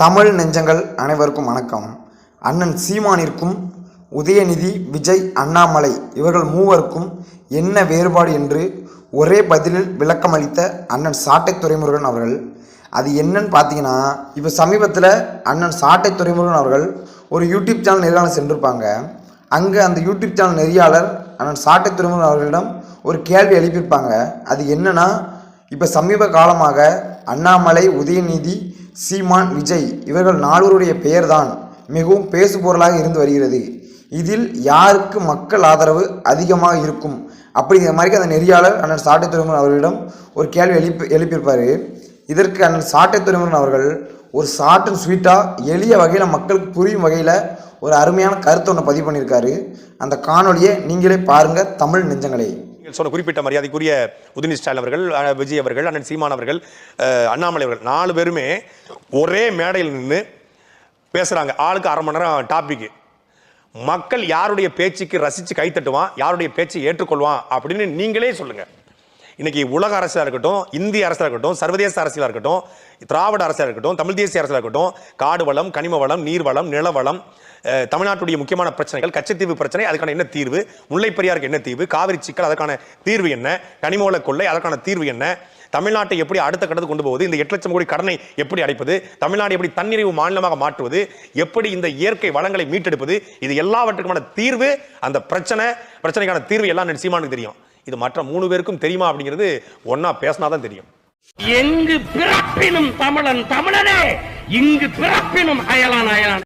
தமிழ் நெஞ்சங்கள் அனைவருக்கும் வணக்கம். அண்ணன் சீமானிற்கும் உதயநிதி விஜய் அண்ணாமலை இவர்கள் மூவருக்கும் என்ன வேறுபாடு என்று ஒரே பதிலில் விளக்கமளித்த அண்ணன் சாட்டை துறைமுருகன் அவர்கள். அது என்னன்னு பார்த்தீங்கன்னா இப்போ சமீபத்தில் அண்ணன் சாட்டை துறைமுருகன் அவர்கள் ஒரு யூடியூப் சேனல் நெறியாளர் சென்றிருப்பாங்க. அங்கே அந்த யூடியூப் சேனல் நெறியாளர் அண்ணன் சாட்டை துறைமுருகன் அவர்களிடம் ஒரு கேள்வி எழுப்பியிருப்பாங்க. அது என்னன்னா இப்போ சமீப காலமாக அண்ணாமலை உதயநிதி சீமான் விஜய் இவர்கள் நால்வருடைய பெயர்தான். மிகவும் பேசுபொருளாக இருந்து வருகிறது. இதில் யாருக்கு மக்கள் ஆதரவு அதிகமாக இருக்கும்? அப்படிங்கிற மாதிரி அந்த நெறியாளர் அண்ணன் சாட்டை துறைமுகன் அவர்களிடம் ஒரு கேள்வி எழுப்பி எழுப்பியிருப்பார். இதற்கு அண்ணன் சாட்டை துறைமுகன் அவர்கள் ஒரு ஷார்ட் அண்ட் ஸ்வீட்டாக எளிய வகையில் மக்களுக்கு புரியும் வகையில் ஒரு அருமையான கருத்தை ஒன்று பதிவு பண்ணியிருக்காரு. அந்த காணொளியை நீங்களே பாருங்கள் தமிழ் நெஞ்சங்களே. சொன்ன குறிப்பிட்ட மரியாதைக்குரிய உதயநிதி ஸ்டாலின் அவர்கள் விஜய் அவர்கள் அண்ணன் சீமான் அவர்கள் அண்ணாமலை அவர்கள் நாலு பேருமே ஒரே மேடையில் நின்று பேசுகிறாங்க ஆளுக்கு அரை மணி நேரம் டாபிக்கு மக்கள் யாருடைய பேச்சுக்கு ரசித்து கைத்தட்டுவான் யாருடைய பேச்சை ஏற்றுக்கொள்வான் அப்படின்னு நீங்களே சொல்லுங்கள் இன்னைக்கு உலக அரசியலாக இருக்கட்டும் இந்திய அரசியலாக இருக்கட்டும் சர்வதேச அரசியலாக இருக்கட்டும் திராவிட அரசாக இருக்கட்டும் தமிழ் தேசிய அரசாக இருக்கட்டும் காடு வளம் கனிம வளம் நீர் வளம் தமிழ்நாட்டுடைய முக்கியமான பிரச்சனைகள் கச்சத்தீவு பிரச்சனை அதுக்கான என்ன தீர்வு? முல்லை பெரியாருக்கு என்ன தீர்வு? காவிரி சிக்கல் அதற்கான தீர்வு என்ன? கனிமோல கொள்ளை அதற்கான தீர்வு என்ன? தமிழ்நாட்டை எப்படி அடுத்த கட்டத்துக்கு கொண்டு போவது? இந்த எட்டு லட்சம் கோடி கடனை எப்படி அடைப்பது? தமிழ்நாடு எப்படி தன்னிறைவு மாநிலமாக மாற்றுவது? எப்படி இந்த இயற்கை வளங்களை மீட்டெடுப்பது? இது எல்லாவற்றுக்குமான தீர்வு அந்த பிரச்சனை பிரச்சனைக்கான தீர்வு எல்லாம் எனக்கு சீமானுக்கு தெரியும். இது மற்ற மூணு பேருக்கும் தெரியுமா அப்படிங்கிறது ஒன்னா பேசினாதான் தெரியும். எங்கு பிறப்பினும் தமிழன் தமிழனே இங்கு பிறப்பினும் அயலான் அயலான்.